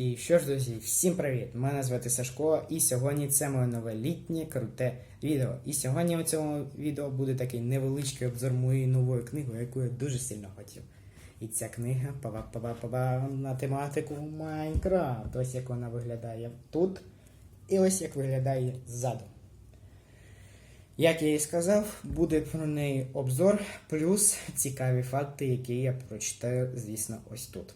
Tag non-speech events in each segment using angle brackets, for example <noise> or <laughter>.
І що ж, друзі, всім привіт! Мене звати Сашко, і сьогодні це моє нове літнє круте відео. І сьогодні у цьому відео буде такий невеличкий обзор моєї нової книги, яку я дуже сильно хотів. І ця книга па-па-па-па на тематику Майнкрафт. Ось як вона виглядає тут, і ось як виглядає ззаду. Як я і сказав, буде про неї обзор, плюс цікаві факти, які я прочитаю, звісно, ось тут.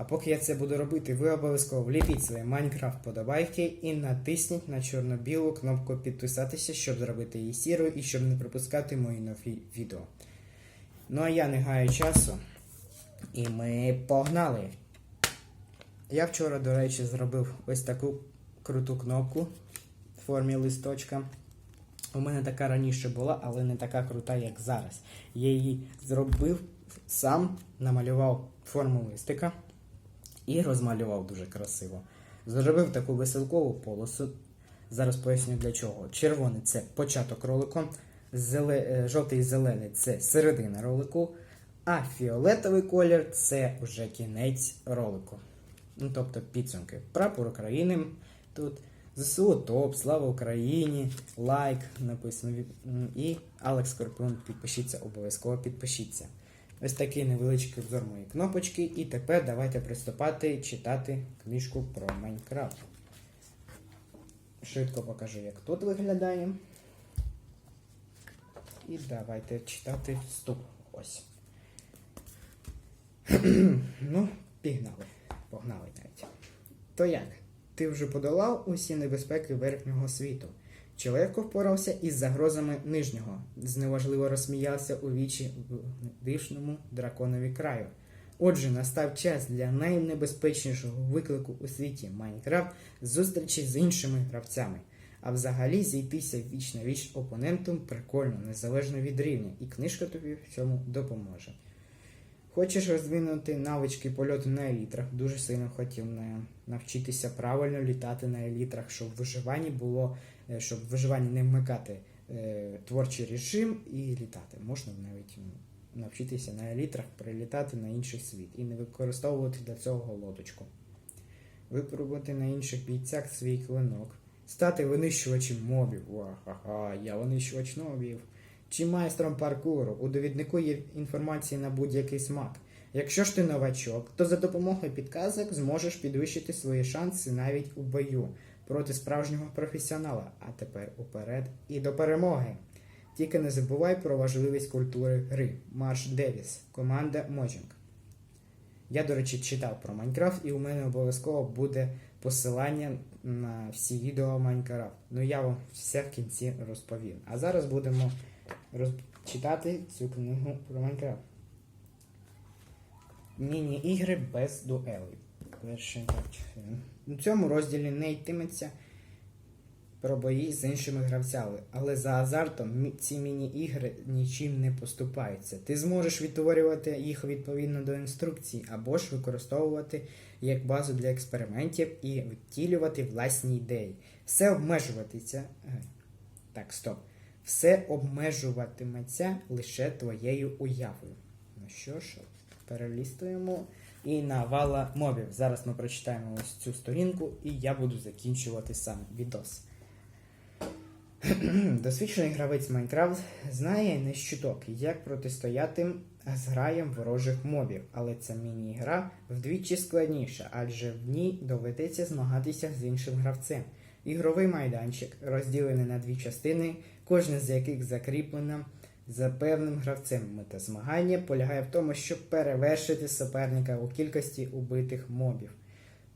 А поки я це буду робити, ви обов'язково вліпіть свої Майнкрафт подобайки і натисніть на чорно-білу кнопку підписатися, щоб зробити її сірою і щоб не пропускати мої нові відео. Ну а я не гаю часу. І ми погнали! Я вчора, до речі, зробив ось таку круту кнопку в формі листочка. У мене така раніше була, але не така крута, як зараз. Я її зробив сам, намалював форму листика і розмалював дуже красиво. Зробив таку веселкову полосу. Зараз поясню для чого. Червоний це початок ролику, зеле... е, жовтий і зелений це середина ролику, а фіолетовий колір це вже кінець ролику. Ну, тобто підсумки. Прапор України тут. ЗСУ ТОП, слава Україні, лайк написано. І Алекс Скорпіон, підпишіться, обов'язково підпишіться. Ось такий невеличкий обзор моєї кнопочки. І тепер давайте приступати читати книжку про Майнкрафт. Швидко покажу, як тут виглядає. І давайте читати вступ. Ось. <clears throat> ну, пігнали. Погнали навіть. То як? Ти вже подолав усі небезпеки верхнього світу. Чи легко впорався із загрозами нижнього, зневажливо розсміявся у вічі в дивному драконові краю. Отже, настав час для найнебезпечнішого виклику у світі Майнкрафт зустрічі з іншими гравцями. А взагалі зійтися віч на віч опонентом прикольно, незалежно від рівня, і книжка тобі в цьому допоможе. Хочеш розвинути навички польоту на елітрах, дуже сильно хотів навчитися правильно літати на елітрах, щоб в виживанні було, щоб в виживанні не вмикати е, творчий режим і літати. Можна навіть навчитися на елітрах прилітати на інший світ і не використовувати для цього лодочку. Випробувати на інших бійцях свій клинок, стати винищувачем мобів. Ха-ха, я винищувач мобів. Чи майстром паркуру. У довіднику є інформація на будь-який смак. Якщо ж ти новачок, то за допомогою підказок зможеш підвищити свої шанси навіть у бою проти справжнього професіонала. А тепер уперед і до перемоги. Тільки не забувай про важливість культури гри. Марш Девіс, команда Моджинг. Я, до речі, читав про Майнкрафт, і у мене обов'язково буде посилання на всі відео Майнкрафт. Ну я вам все в кінці розповім. А зараз будемо роз... читати цю книгу про Майнкрафт. Міні-ігри без дуелей. Перший так. У цьому розділі не йтиметься про бої з іншими гравцями, але за азартом ці міні-ігри нічим не поступаються. Ти зможеш відтворювати їх відповідно до інструкцій, або ж використовувати як базу для експериментів і втілювати власні ідеї. Все обмежуватися. е, Так, стоп. Все обмежуватиметься лише твоєю уявою. Ну що ж, перелістуємо. І навала мобів. Зараз ми прочитаємо ось цю сторінку, і я буду закінчувати сам відос. <clears throat> Досвідчений гравець Майнкрафт знає не з чуток, як протистояти зграям ворожих мобів, але ця міні-гра вдвічі складніша, адже в ній доведеться змагатися з іншим гравцем. Ігровий майданчик розділений на дві частини, кожна з яких закріплена за певним гравцем. Мета змагання полягає в тому, щоб перевершити суперника у кількості убитих мобів.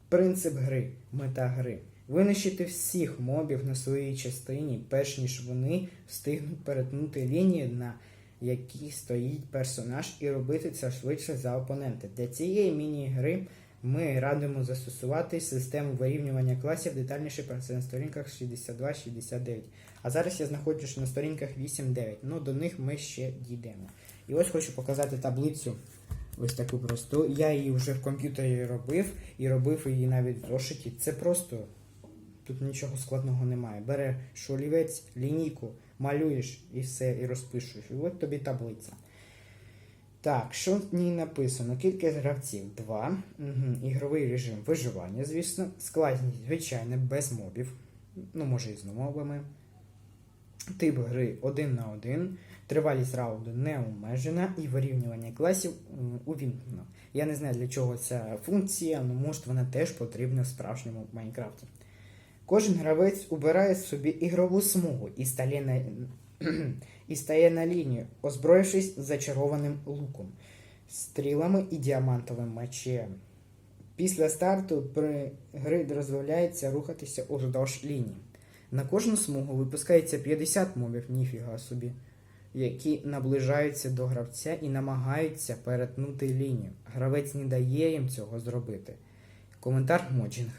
Принцип гри, мета гри. Винищити всіх мобів на своїй частині, перш ніж вони встигнуть перетнути лінію, на якій стоїть персонаж, і робити це швидше за опонента. Для цієї міні-гри ми радимо застосувати систему вирівнювання класів детальніше про це на сторінках 62-69. А зараз я знаходжусь на сторінках 8-9. Ну до них ми ще дійдемо. І ось хочу показати таблицю. Ось таку просту. Я її вже в комп'ютері робив і робив її навіть в зошиті. Це просто тут нічого складного немає. Береш олівець, лінійку, малюєш і все, і розпишеш. І от тобі таблиця. Так, що в ній написано? Кількість гравців 2. Угу. Ігровий режим виживання, звісно. Складність, звичайно, без мобів. Ну, може і з мобами. Тип гри 1 на 1. Тривалість раунду не обмежена і вирівнювання класів увімкнено. Я не знаю для чого ця функція, але може вона теж потрібна в справжньому Майнкрафті. Кожен гравець убирає собі ігрову смугу і стає <clears throat> і стає на лінію, озброївшись зачарованим луком, стрілами і діамантовим мечем. Після старту при гри дозволяється рухатися уздовж лінії. На кожну смугу випускається 50 мобів, ніфіга собі, які наближаються до гравця і намагаються перетнути лінію. Гравець не дає їм цього зробити. Коментар моджінг.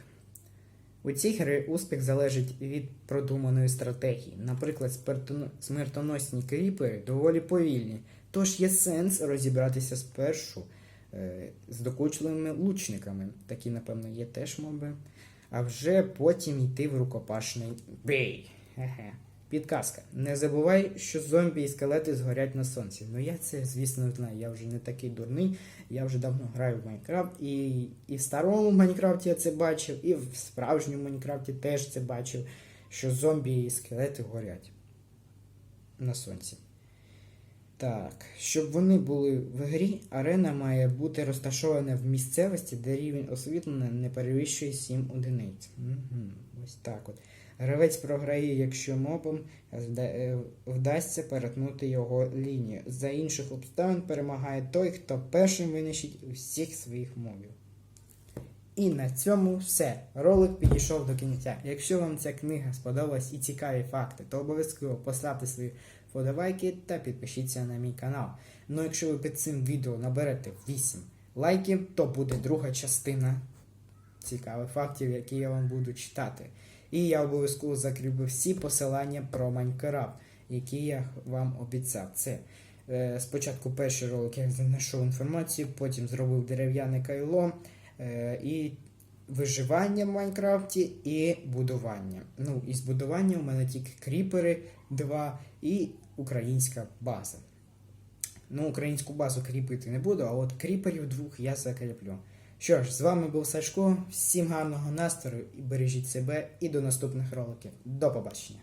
У цій гри успіх залежить від продуманої стратегії. Наприклад, смертоносні кріпери доволі повільні, тож є сенс розібратися спершу е, з докучливими лучниками. Такі, напевно, є теж моби. А вже потім йти в рукопашний бій. Хе-хе. Підказка. Не забувай, що зомбі і скелети згорять на сонці. Ну я це, звісно, знаю. Я вже не такий дурний. Я вже давно граю в Майнкрафт, і, і в старому Майнкрафті я це бачив, і в справжньому Майнкрафті теж це бачив, що зомбі і скелети горять на сонці. Так, щоб вони були в грі, арена має бути розташована в місцевості, де рівень освітлення не перевищує 7 одиниць. Угу, ось так от. Гравець програє, якщо мобом е, вдасться перетнути його лінію. За інших обставин перемагає той, хто першим винищить усіх своїх мобів. І на цьому все. Ролик підійшов до кінця. Якщо вам ця книга сподобалась і цікаві факти, то обов'язково поставте свої вподобайки та підпишіться на мій канал. Ну якщо ви під цим відео наберете 8 лайків, то буде друга частина цікавих фактів, які я вам буду читати. І я обов'язково закріплю всі посилання про Майнкрафт, які я вам обіцяв. Це е, спочатку перший ролик я знайшов інформацію, потім зробив дерев'яне кайло е, і виживання в Майнкрафті і будування. Ну, із будування у мене тільки кріпери 2 і українська база. Ну, українську базу кріпити не буду, а от кріперів двох я закріплю. Що ж, з вами був Сашко. Всім гарного настрою і бережіть себе і до наступних роликів. До побачення!